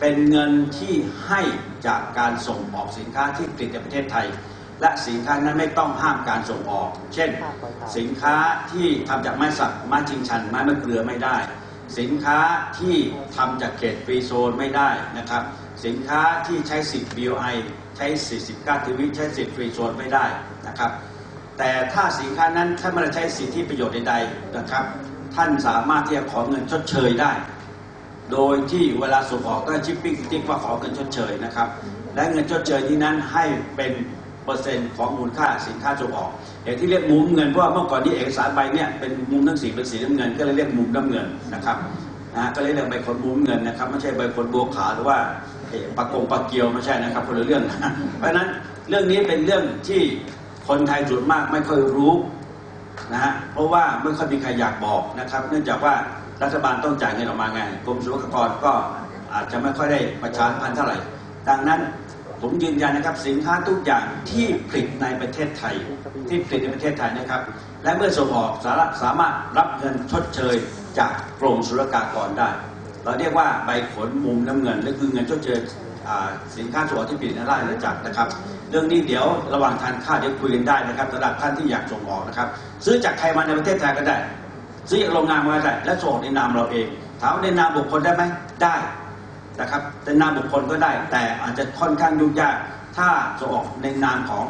เป็นเงินที่ให้จากการส่งออกสินค้าที่ผลิตในประเทศไทย และสินค้านั้นไม่ต้องห้ามการส่งออก เช่น สินค้าที่ทำจากไม้สักไม้ชิงชันไม้มะเกลือไม่ได้ สินค้าที่ทำจากเขตฟรีโซนไม่ได้นะครับ สินค้าที่ใช้สิทธิ์ BOI ใช้สิทธิ์สิบเก้าทวิใช้สิทธิ์ฟรีโซนไม่ได้นะครับ แต่ถ้าสินค้านั้นถ้าไม่ได้ใช้สิทธิประโยชน์ใดๆนะครับ ท่านสามารถที่จะขอเงินชดเชยได้ โดยที่เวลาส่งออกก็ชิปปิ้งติ๊กว่าขอเงินชดเชยนะครับ และเงินชดเชยนี้นั้นให้เป็นเปอร์เซ็นต์ของมูลค่าสินค้าส่งออกอย่างที่เรียกมุมเงินเพราะว่าเมื่อก่อนนี้เอกสารใบเนี่ยเป็นมุมทั้งสีเป็นสีน้ำเงิน ก็เลยเรียกมุมน้ำเงินนะครับนะก็เลยเรียกใบขนมุมเงินนะครับไม่ใช่ใบขนบัวขาวหรือว่าเอ่อปากกงปากเกียวไม่ใช่นะครับคนละเรื่องนะเพราะฉะนั้นเรื่องนี้เป็นเรื่องที่คนไทยส่วนมากไม่ค่อยรู้ นะฮะเพราะว่าไม่ค่อยมีใครอยากบอกนะครับ เนื่องจากว่ารัฐบาลต้องจ่ายเงินออกมาไงกรมศุลกากรก็อาจจะไม่ค่อยได้ประชาสัมพันธ์เท่าไหร่ ดังนั้นผมยืนยันนะครับสินค้าทุกอย่างที่ผลิตในประเทศไทย ที่ผลิตในประเทศไทยนะครับ และเมื่อส่งออกสารถสามารถรับเงินชดเชยจากกรมศุลกากรได้ เราเรียกว่าใบขนมุมน้ำเงินนั่นคือเงินชดเชย สินค้าส่งออกที่ผลิตในราชอาณาจักรนะครับ เรื่องนี้เดี๋ยวระหว่างทานข้าวเดี๋ยวคุยกันได้นะครับสำหรับท่านที่อยากส่งออกนะครับ ซื้อจากใครมาในประเทศไทยก็ได้ ซื้อจากโรงงานมาก็ได้และส่งในนามเราเองถามว่าในนามบุคคลได้ไหมได้นะครับในนามบุคคลก็ได้ แต่อาจจะค่อนข้างยุ่งยาก ถ้าส่งออกในนามของ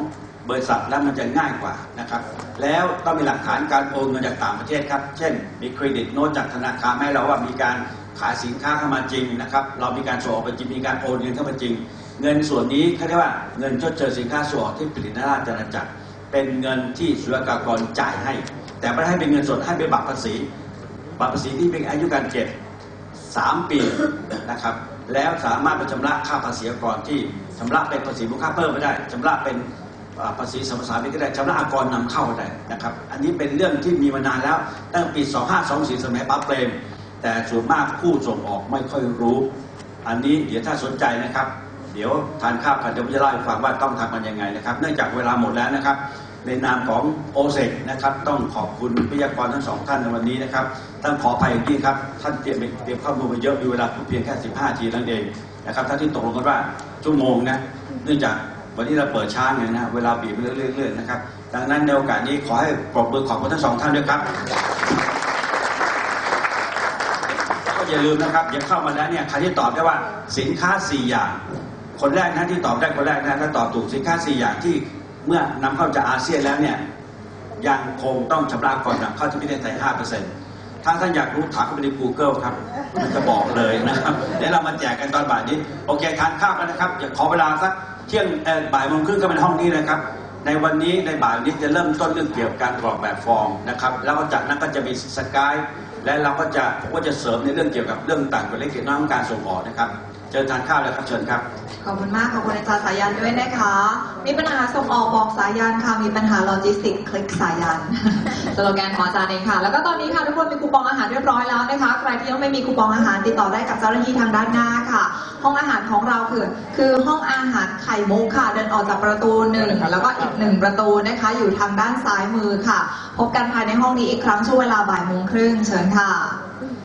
บริษัทแล้วมันจะง่ายกว่านะครับ แล้วต้องมีหลักฐานการโอนเงินจากต่างประเทศครับ เช่น มีเครดิตโน้ตจากธนาคารให้เราว่ามีการ ขายสินค้าเข้ามาจริงนะครับ เรามีการส่งออกไปจริงมีการโอนเงินเข้ามาจริง เงินส่วนนี้เขาเรียกว่าเงินชดเชยสินค้าส่งออกที่ผลิตในราชอาณาจักร เป็นเงินที่ศุลกากรจ่ายให้ แต่ไม่ได้ให้เป็นเงินสดให้เป็นบัตรภาษีบัตรภาษีที่เป็นอายุการเก็บ3ปีนะครับแล้วสามารถไปชำระค่าภาษีก่อนที่ชำระเป็นภาษีมูลค่าเพิ่มไม่ได้ชำระเป็นภาษีสรรพสามิตก็ได้ชำระอากรนำเข้าได้นะครับ อันนี้เป็นเรื่องที่มีมานานแล้วตั้งปี 2524 สมัยป้าเปรม แต่ส่วนมากผู้ส่งออกไม่ค่อยรู้ อันนี้เดี๋ยวถ้าสนใจนะครับ เดี๋ยวทานข้าวกันเดี๋ยวผมจะเล่าให้ฟังว่าต้องทำมันยังไงนะครับ เนื่องจากเวลาหมดแล้วนะครับ ในนามของโอเซกนะครับ ต้องขอบคุณวิทยากรทั้งสองท่านในวันนี้นะครับต้องขออภัยอย่างยิ่งครับท่านเตรียมเตรียมข้อมูลมาเยอะมีเวลาเพียงแค่ 15นาทีนั่นเองนะครับท่านที่ตกลงกันว่าชั่วโมงนะเนื่องจากวันนี้เราเปิดช้าไงนะเวลาบีบไปเรื่อยๆนะครับ ดังนั้นในโอกาสนี้ขอให้ปรบมือขอบคุณทั้งสองท่านด้วยครับ ก็ อย่าลืมนะครับอย่าเข้ามาแล้วเนี่ยใครที่ตอบได้ว่าสินค้า 4 อย่าง คนแรกนะที่ตอบได้คนแรกนะถ้าตอบถูกสินค้า 4 อย่างที่เมื่อนำเข้าจากอาเซียนแล้วเนี่ยยังคงต้องชำระก่อนนำเข้าที่ประเทศไทย5%ถ้าท่านอยากรู้ถามเข้าไปใน Google ครับมันจะบอกเลยนะครับเดี๋ยวเรามาแจกกันตอนบ่ายนี้โอเคทานข้าวกันนะครับอย่าขอเวลาสักเที่ยงบ่ายโมงครึ่งก็เป็นห้องนี้นะครับในวันนี้ในบ่ายนี้จะเริ่มต้นเรื่องเกี่ยวกับการกรอกแบบฟอร์มนะครับแล้วก็จากนั้นก็จะมีสกาย และเราก็จะผมก็จะเสริมในเรื่องเกี่ยวกับเรื่องต่างประเทศเกี่ยวกับการส่งออกนะครับ เชิญทานข้าวเลยครับเชิญครับขอบคุณมากขอบคุณอาจารย์สายันด้วยนะคะ มีปัญหาส่งออกบอกสายันค่ะ มีปัญหาโลจิสติกคลิกสายันสโลแกนของอาจารย์เองค่ะ แล้วก็ตอนนี้ค่ะทุกคนมีคูปองอาหารเรียบร้อยแล้วนะคะ ใครที่ยังไม่มีคูปองอาหารติดต่อได้กับเจ้าหน้าที่ทางด้านหน้าค่ะ ห้องอาหารของเราคือ คือห้องอาหารไข่มุกค่ะ เดินออกจากประตูหนึ่งแล้วก็อีกหนึ่งประตูนะคะ อยู่ทางด้านซ้ายมือค่ะ พบกันภายในห้องนี้อีกครั้งช่วงเวลาบ่ายโมงครึ่งเชิญค่ะ